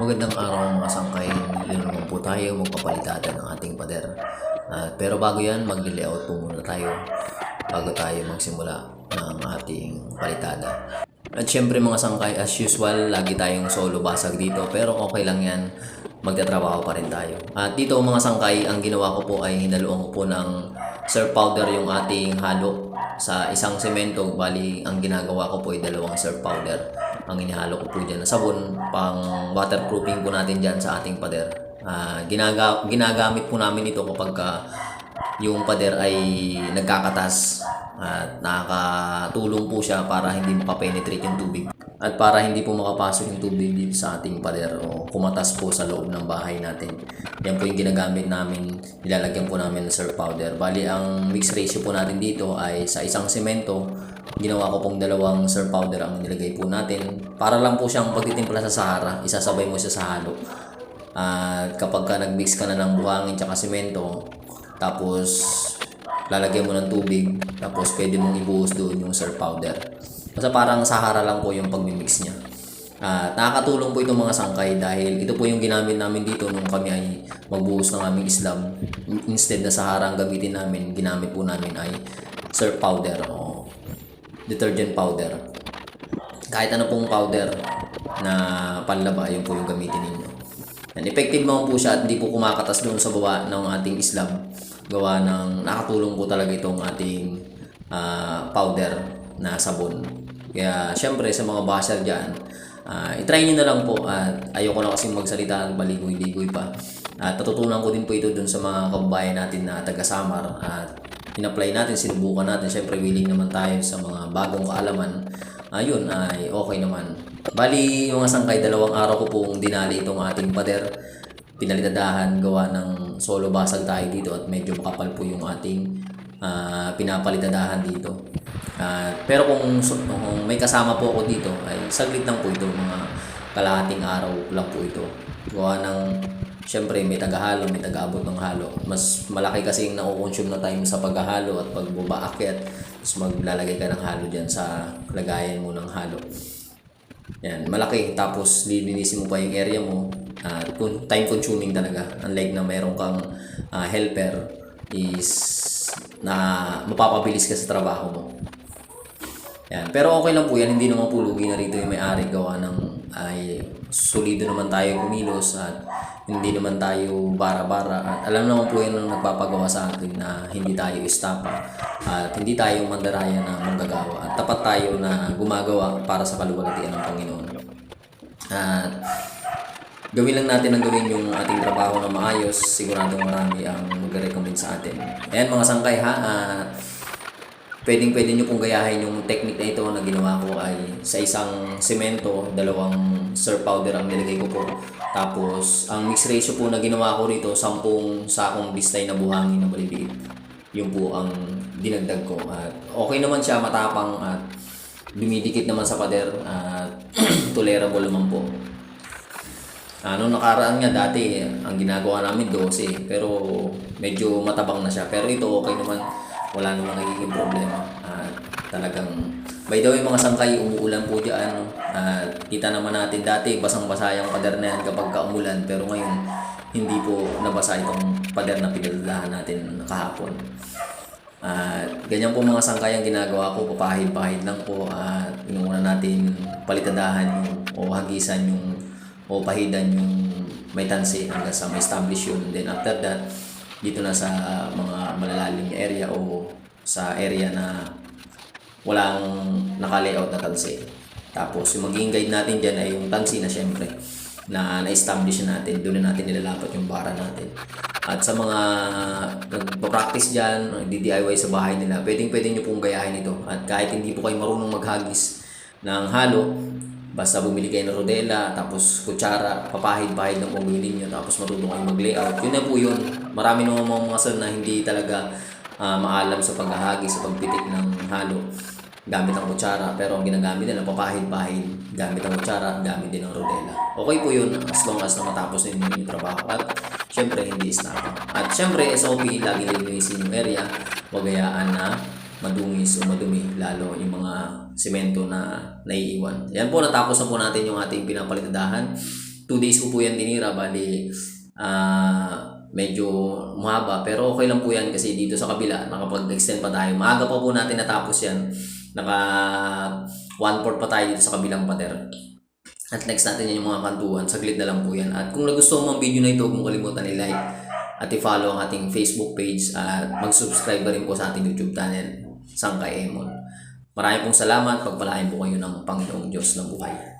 Magandang araw mga sangkay. Dito naman po tayo magpapalitada ng ating pader. At pero bago yan, mag-layout po muna tayo bago tayo magsimula ng ating palitada. At syempre mga sangkay, as usual, lagi tayong solo basag dito. Pero okay lang yan, magtatrabaho pa rin tayo. At dito mga sangkay, ang ginawa ko po ay hinaluan ko po ng surf powder yung ating halo sa isang semento. Bali, ang ginagawa ko po ay dalawang surf powder. Ang inihalo ko po dyan na sabon, pang waterproofing po natin dyan sa ating pader. Ah, ginaga- ginagamit po namin ito kapag ka yung pader ay nagkakatas at nakakatulong po siya para hindi makapenetrate yung tubig at para hindi po makapasok yung tubig dito sa ating pader o kumatas po sa loob ng bahay natin. Yan po yung ginagamit namin, nilalagyan po namin ng surf powder. Bali, ang mix ratio po natin dito ay sa isang semento, ginawa ko pong dalawang surf powder ang nilagay po natin. Para lang po siyang pagtitimpla sa Sahara, isasabay mo siya sa halo. At kapag ka nag-mix ka na ng buhangin tsaka semento, tapos lalagyan mo ng tubig, tapos pwede mong ibuhos doon yung surf powder. Basta parang Sahara lang po yung pagmimix niya. At nakakatulong po itong mga sangkay dahil ito po yung ginamit namin dito nung kami ay magbuhos ng aming Islam. Instead na Sahara ang gamitin namin, ginamit po namin ay surf powder o detergent powder. Kahit ano pong powder na panlaba, yun po yung gamitin ninyo. And effective naman po siya at hindi po kumakatas doon sa baba ng ating Islam. Gawa ng nakatulong po talaga itong ating ah, powder na sabon. Kaya syempre sa mga basher dyan, ah, itry nyo na lang po at ayoko na kasi magsalita ng baligoy-ligoy pa. At natutunan ko din po ito dun sa mga kababayan natin na taga-Samar at in-apply natin, sinubukan natin. Syempre willing naman tayo sa mga bagong kaalaman. Ayun ay okay naman. Bali, mga sangkay, dalawang araw ko pong dinali itong ating pader. Pinalitadahan, gawa ng solo basag tayo dito at medyo makapal po yung ating ah, pinapalitadahan dito. Ah, pero kung, kung may kasama po ako dito, ay saglit lang po ito, mga kalahating araw lang po ito. Gawa ng, syempre may tagahalo, may tagaabot ng halo. Mas malaki kasi yung nakukonsume na time sa paghahalo at pagbabaakyat. Tapos maglalagay ka ng halo dyan sa lagayan mo ng halo. Yan, malaki. Tapos lilinisin mo pa yung area mo. Kun- time consuming talaga. Unlike na mayroon kang ah, helper is na mapapabilis ka sa trabaho mo. Yan. Pero okay lang po yan. Hindi naman po lugi na rito yung may-ari gawa ng ay solido naman tayo kumilos at hindi naman tayo bara-bara. At alam naman po yan ang nagpapagawa sa atin na hindi tayo istapa at hindi tayo mandaraya na manggagawa. At tapat tayo na gumagawa para sa kaluwalhatian ng Panginoon. At gawin lang natin ang gawin yung ating trabaho na maayos. Siguradong marami ang mag-recommend sa atin. Ayan mga sangkay ha. At pwedeng pwede nyo pong gayahin yung technique na ito na ginawa ko ay sa isang semento, dalawang surf powder ang nilagay ko po. Tapos, ang mix ratio po na ginawa ko rito, 10 sakong bistay na buhangin na maliliit. Yun po ang dinagdag ko. At okay naman siya, matapang at dumidikit naman sa pader at tolerable naman po. Ano nakaraan nga dati, ang ginagawa namin 12, pero medyo matabang na siya. Pero ito okay naman, wala namang nagiging problema. At talagang, by the way mga sangkay, umuulan po dyan. At kita naman natin dati, basang-basa yung pader na yan kapag kaumulan. Pero ngayon, hindi po nabasa itong pader na pinagdadahan natin kahapon. At ganyan po mga sangkay ang ginagawa ko, papahid-pahid lang po at inuuna natin palitadahan yung o hagisan yung o pahidan yung may tansi hanggang sa ma-establish yun. Then after that, dito na sa mga malalalim area o sa area na walang naka-layout na tansi. Tapos yung magiging guide natin dyan ay yung tansi na syempre na na-establish na natin. Doon na natin nilalapat yung bara natin. At sa mga nagpa-practice dyan, DIY sa bahay nila, pwedeng pwede nyo pong gayahin ito. At kahit hindi po kayo marunong maghagis ng halo, basta bumili kayo ng rodela, tapos kutsara, papahid-pahid ng pumili nyo, tapos marunong kayo mag-layout. Yun na po yun. Marami naman mga mga sir na hindi talaga ah, maalam sa paghahagis, sa pagpitik ng halo. Gamit ang kutsara pero ang ginagamit nila papahid-pahid gamit ang kutsara gamit din ang rodela. Okay po yun as long as na matapos ninyo yung trabaho. At syempre hindi snapa at syempre SOP lagi linisin yung area wag hayaan na madungis o madumi lalo yung mga semento na naiiwan yan po natapos na po natin yung ating pinapalitadahan 2 days ko po yan tinira, bali ah medyo mahaba pero okay lang po yan kasi dito sa kabila nakapag-extend pa tayo. Maaga pa po natin natapos yan. Naka 1/4 pa tayo dito sa kabilang pader. At next natin yan yung mga kantuan. Saglit na lang po yan. At kung nagustuhan mo ang video na ito, huwag mong kalimutan i-like at i-follow ang ating Facebook page at mag-subscribe rin po sa ating YouTube channel, Sangkay Emon. Maraming pong salamat. Pagpalain po kayo ng Panginoong Diyos ng buhay.